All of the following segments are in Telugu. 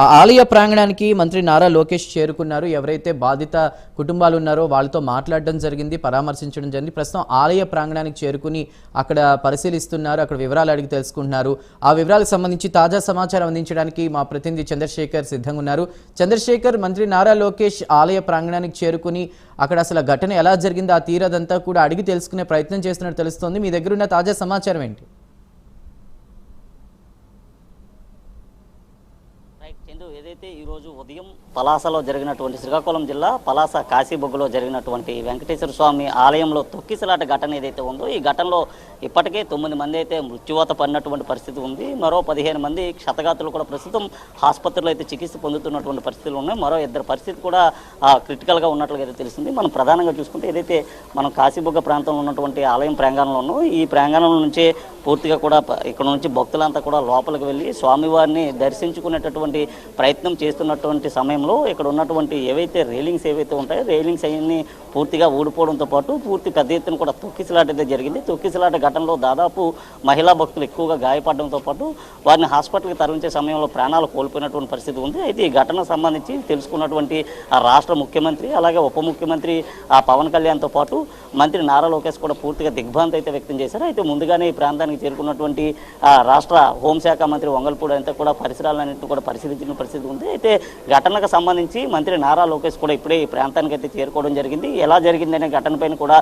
ఆ ఆలయ ప్రాంగణానికి మంత్రి నారా లోకేష్ చేరుకున్నారు. ఎవరైతే బాధిత కుటుంబాలు ఉన్నారో వాళ్ళతో మాట్లాడడం జరిగింది పరామర్శించడం జరిగింది. ప్రస్తుతం ఆలయ ప్రాంగణానికి చేరుకుని అక్కడ పరిశీలిస్తున్నారు అక్కడ వివరాలు అడిగి తెలుసుకుంటున్నారు. ఆ వివరాలకు సంబంధించి తాజా సమాచారం అందించడానికి మా ప్రతినిధి చంద్రశేఖర్ సిద్ధంగా ఉన్నారు. చంద్రశేఖర్ మంత్రి నారా లోకేష్ ఆలయ ప్రాంగణానికి చేరుకుని అక్కడ అసలు ఘటన ఎలా జరిగింది ఆ తీరదంతా కూడా అడిగి తెలుసుకునే ప్రయత్నం చేస్తున్నట్టు తెలుస్తోంది. మీ దగ్గర ఉన్న తాజా సమాచారం ఏంటి? రైట్ ఏదైతే ఈరోజు ఉదయం పలాసలో జరిగినటువంటి శ్రీకాకుళం జిల్లా పలాస కాశీబొగ్గులో జరిగినటువంటి వెంకటేశ్వర స్వామి ఆలయంలో తొక్కిసలాట ఘటన ఏదైతే ఉందో ఈ ఘటనలో ఇప్పటికే తొమ్మిది మంది అయితే మృత్యువాత పడినటువంటి పరిస్థితి ఉంది. మరో పదిహేను మంది క్షతగాతులు కూడా ప్రస్తుతం ఆసుపత్రిలో అయితే చికిత్స పొందుతున్నటువంటి పరిస్థితులు ఉన్నాయి. మరో ఇద్దరు పరిస్థితి కూడా క్రిటికల్గా ఉన్నట్లుగా అయితే తెలిసింది మనం ప్రధానంగా చూసుకుంటే ఏదైతే మనం కాశీబొగ్గ ప్రాంతంలో ఉన్నటువంటి ఆలయం ప్రాంగణంలో ఈ ప్రాంగణం నుంచే పూర్తిగా కూడా ఇక్కడ నుంచి భక్తులంతా కూడా లోపలికి వెళ్ళి స్వామివారిని దర్శించుకునేటటువంటి ప్రయత్నం చేస్తున్నటువంటి సమయంలో ఇక్కడ ఉన్నటువంటి ఏవైతే రైలింగ్స్ ఏవైతే ఉంటాయో రైలింగ్స్ అవన్నీ పూర్తిగా ఊడిపోవడంతో పాటు పూర్తి పెద్ద ఎత్తున కూడా తొక్కిసలాట అయితే జరిగింది. తొక్కిసలాట ఘటనలో దాదాపు మహిళా భక్తులు ఎక్కువగా గాయపడడంతో పాటు వారిని హాస్పిటల్కి తరలించే సమయంలో ప్రాణాలు కోల్పోయినటువంటి పరిస్థితి ఉంది. అయితే ఈ ఘటనకు సంబంధించి తెలుసుకున్నటువంటి ఆ రాష్ట్ర ముఖ్యమంత్రి అలాగే ఉప ముఖ్యమంత్రి ఆ పవన్ కళ్యాణ్తో పాటు మంత్రి నారా లోకేష్ కూడా పూర్తిగా దిగ్భ్రాంతి అయితే వ్యక్తం చేశారు. అయితే ముందుగానే ఈ ప్రాంతానికి చేరుకున్నటువంటి రాష్ట్ర హోంశాఖ మంత్రి వంగల్పూడి అంతా కూడా పరిసరాలన్నింటినీ కూడా పరిశీలించిన పరిస్థితి ఉంది. అయితే ఘటనకు సంబంధించి మంత్రి నారా లోకేష్ కూడా ఇప్పుడే ఈ ప్రాంతానికి అయితే చేరుకోవడం జరిగింది. ఎలా జరిగిందనే ఘటనపైన కూడా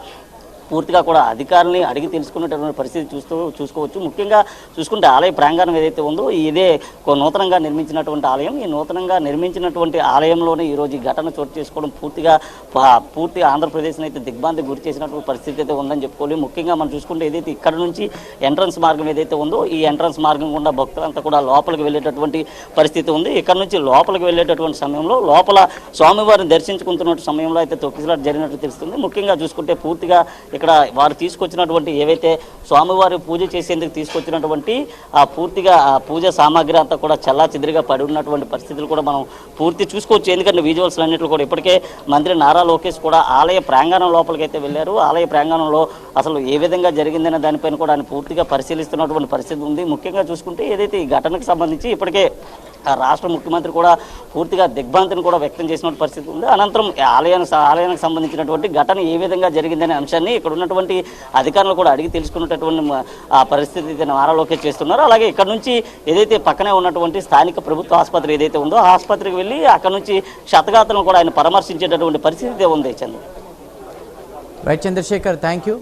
పూర్తిగా కూడా అధికారులని అడిగి తెలుసుకునేటటువంటి పరిస్థితి చూస్తూ చూసుకోవచ్చు. ముఖ్యంగా చూసుకుంటే ఆలయ ప్రాంగణం ఏదైతే ఉందో ఇదే నూతనంగా నిర్మించినటువంటి ఆలయం. ఈ నూతనంగా నిర్మించినటువంటి ఆలయంలోనే ఈరోజు ఈ ఘటన చోటు చేసుకోవడం పూర్తిగా పూర్తి ఆంధ్రప్రదేశ్ని అయితే దిగ్భాంతి గురి చేసినటువంటి పరిస్థితి అయితే ఉందని చెప్పుకోవాలి. ముఖ్యంగా మనం చూసుకుంటే ఏదైతే ఇక్కడ నుంచి ఎంట్రన్స్ మార్గం ఏదైతే ఉందో ఈ ఎంట్రన్స్ మార్గం గుండా భక్తులంతా కూడా లోపలికి వెళ్ళేటటువంటి పరిస్థితి ఉంది. ఇక్కడ నుంచి లోపలికి వెళ్ళేటటువంటి సమయంలో లోపల స్వామివారిని దర్శించుకుంటున్న సమయంలో అయితే తొక్కిసలాట జరిగినట్టు తెలుస్తుంది. ముఖ్యంగా చూసుకుంటే పూర్తిగా ఇక్కడ వారు తీసుకొచ్చినటువంటి ఏవైతే స్వామివారి పూజ చేసేందుకు తీసుకొచ్చినటువంటి ఆ పూర్తిగా ఆ పూజ సామాగ్రి అంతా కూడా చల్లా చెదిరిగా పడి ఉన్నటువంటి పరిస్థితులు కూడా మనం పూర్తి చూసుకోవచ్చు. ఎందుకంటే విజువల్స్ అన్నింటిలో కూడా ఇప్పటికే మంత్రి నారా లోకేష్ కూడా ఆలయ ప్రాంగణం లోపలికి అయితే వెళ్ళారు. ఆలయ ప్రాంగణంలో అసలు ఏ విధంగా జరిగిందనే దానిపైన కూడా ఆయన పూర్తిగా పరిశీలిస్తున్నటువంటి పరిస్థితి ఉంది. ముఖ్యంగా చూసుకుంటే ఏదైతే ఈ ఘటనకు సంబంధించి ఇప్పటికే రాష్ట్ర ముఖ్యమంత్రి కూడా పూర్తిగా దిగ్భ్రాంతిని కూడా వ్యక్తం చేసిన పరిస్థితి ఉంది. అనంతరం ఆలయానికి ఆలయానికి సంబంధించినటువంటి ఘటన ఏ విధంగా జరిగిందనే అంశాన్ని ఇక్కడ ఉన్నటువంటి అధికారులు కూడా అడిగి తెలుసుకున్నటువంటి ఆ పరిస్థితి అయితే నారా లోకేష్ చేస్తున్నారు. అలాగే ఇక్కడ నుంచి ఏదైతే పక్కనే ఉన్నటువంటి స్థానిక ప్రభుత్వ ఆసుపత్రి ఏదైతే ఉందో ఆ ఆసుపత్రికి వెళ్ళి అక్కడ నుంచి శతగాతలను కూడా ఆయన పరామర్శించేటటువంటి పరిస్థితి ఉంది Chandra. Right Chandrashekar thank you